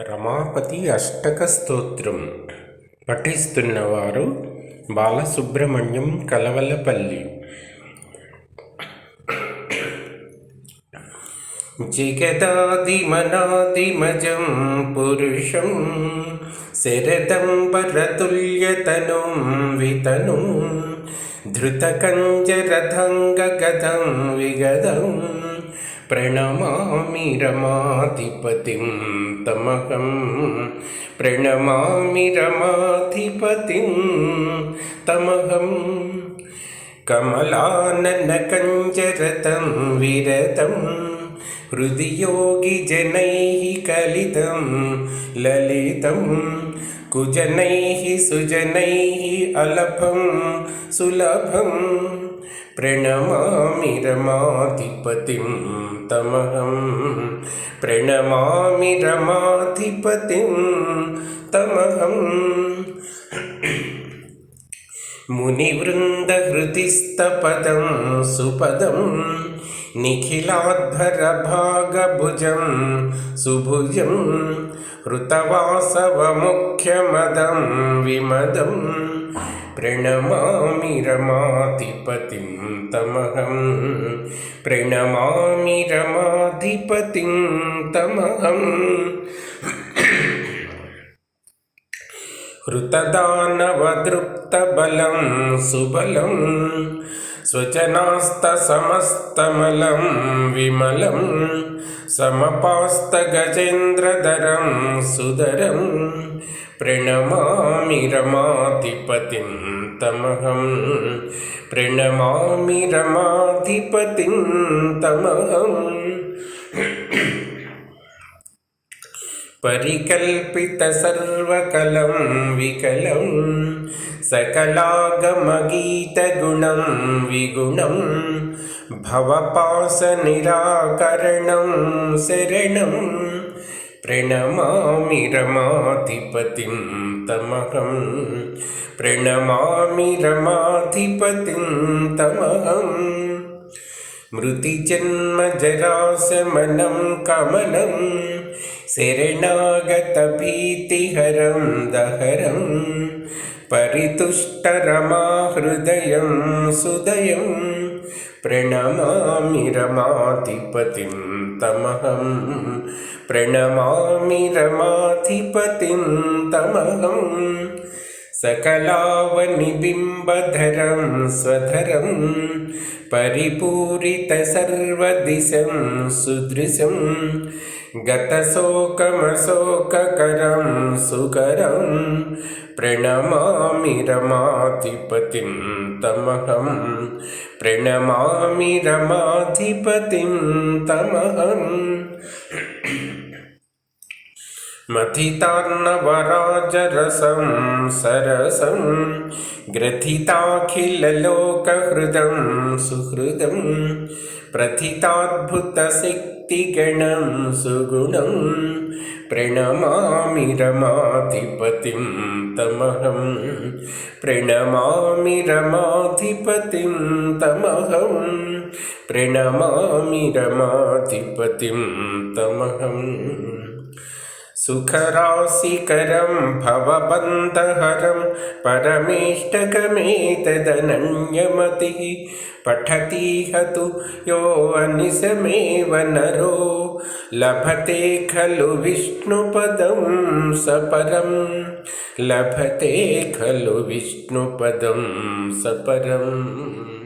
రమాపతి అష్టక స్తోత్రం పఠిస్తున్నవారు బాలసుబ్రహ్మణ్యం కలవలపల్లి. జిగదాదిమనాదిమజం పురుషం శరదం పరతుల్యతను వితను ధృతకంజరథంగగదం విగదం ప్రణమామి రమాధిపతిం तमहं प्रणमामि रमाधिपतिं। तमहं कमलाननकञ्जरतं विरतं हृदियोगिजनैः कलितं ललितं कुजनैः सुजनैः अलभं सुलभम्। प्रणमामि रमाधिपतिं तमहं। प्रणमामि रमाधिपतिं तमहम् मुनिवृन्दहृदिस्तपदं सुपदं निखिलाध्वरभागभुजं सुभुजं हृतवासवमुख्यमदं विमदम्। प्रणमामि रमाधिपतिं तमहं। प्रणमामि रमाधिपतिं तमहम् हृतदानवदृप्तबलं सुबलं स्वचनास्तसमस्तमलं विमलं समपास्तगजेन्द्रधरं सुधरम्। प्रणमामि रमाधिपतिं तमहं। प्रणमामि रमाधिपतिं तमहम् परिकल्पितसर्वकलं विकलं। सकलागमगीतगुणं विगुणं। भवपासनिराकरणं शरणम् प्रणमामि रमाधिपतिं तमहं। प्रणमामि रमाधिपतिं तमहम् मृतिजन्मजरासमनं कमलं। शरणागतभीतिहरं दहरं। परितुष्टरमाहृदयं सुदयं प्रणमामि रमाधिपतिं तमहं। प्रणमामि रमाधिपतिं तमहम् सकलावनिबिम्बधरं स्वधरं। परिपूरितसर्वदिशं सुदृशं गतशोकमशोककरं सुकरं प्रणमामि रमाधिपतिं तमहं। प्रणमामि रमाधिपतिं तमहम् मथितार्णवराजरसं सरसं ग्रथिताखिललोकहृदं सुहृदं प्रथिताद्भुतशक्तिगणं सुगुणं प्रणमामि रमाधिपतिं तमहं प्रणमामि रमाधिपतिं तमहं प्रणमामि रमाधिपतिं तमहम् सुखराशिकरं भवबन्धहरं परमेष्टकमेतदनन्यमतिः पठतीह तु यो अनिशमेव नरो। लभते खलु विष्णुपदं सपरं। लभते खलु विष्णुपदं सपरम्